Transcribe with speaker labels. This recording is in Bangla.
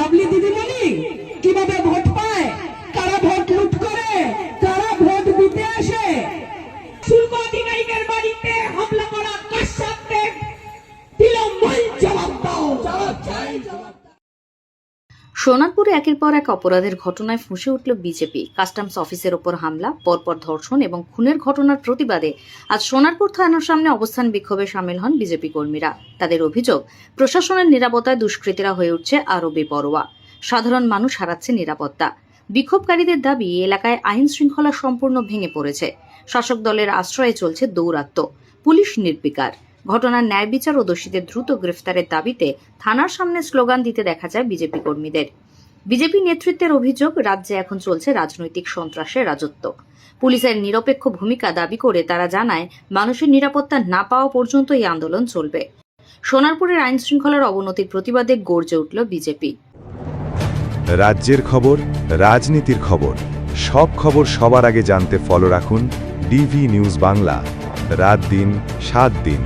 Speaker 1: লাভলি দিদিমণি, কীভাবে ভোট পায়, কারা ভোট লুট করে, কারা ভোট দিতে আসে? শুল্ক আধিকারিকের বাড়িতে হামলা
Speaker 2: সোনারপুরে একের পর এক অপরাধের ঘটনায় ফুঁসে উঠল বিজেপি। কাস্টমস অফিসের ওপর হামলা, পরপর ধর্ষণ এবং খুনের ঘটনার প্রতিবাদে আজ সোনারপুর থানার সামনে অবস্থান বিক্ষোভে সামিল হন বিজেপি কর্মীরা। তাদের অভিযোগ, প্রশাসনের নিরাপত্তায় দুষ্কৃতীরা হয়ে উঠছে আরও বেপরোয়া। সাধারণ মানুষ হারাচ্ছে নিরাপত্তা। বিক্ষোভকারীদের দাবি এলাকায় আইন শৃঙ্খলা সম্পূর্ণ ভেঙে পড়েছে। শাসক দলের আশ্রয়ে চলছে দৌরাত্ম পুলিশ নির্বিকার। ঘটনার ন্যায় বিচার ও দোষীদের দ্রুত গ্রেফতারের দাবিতে থানার সামনে স্লোগান দিতে দেখা যায় বিজেপি কর্মীদের। বিজেপি নেতৃত্বের অভিযোগ, রাজ্যে এখন চলছে রাজনৈতিক সন্ত্রাসের রাজত্ব। পুলিশের নিরপেক্ষ ভূমিকা দাবি করে তারা জানায়, মানুষের নিরাপত্তা না পাওয়া পর্যন্ত এই আন্দোলন চলবে। সোনারপুরের আইন শৃঙ্খলার অবনতির প্রতিবাদে গর্জে উঠল বিজেপি।
Speaker 3: রাজ্যের খবর, রাজনীতির খবর, সব খবর সবার আগে জানতে ফলো রাখুন ডিভি নিউজ বাংলা রাত দিন, সাত দিন।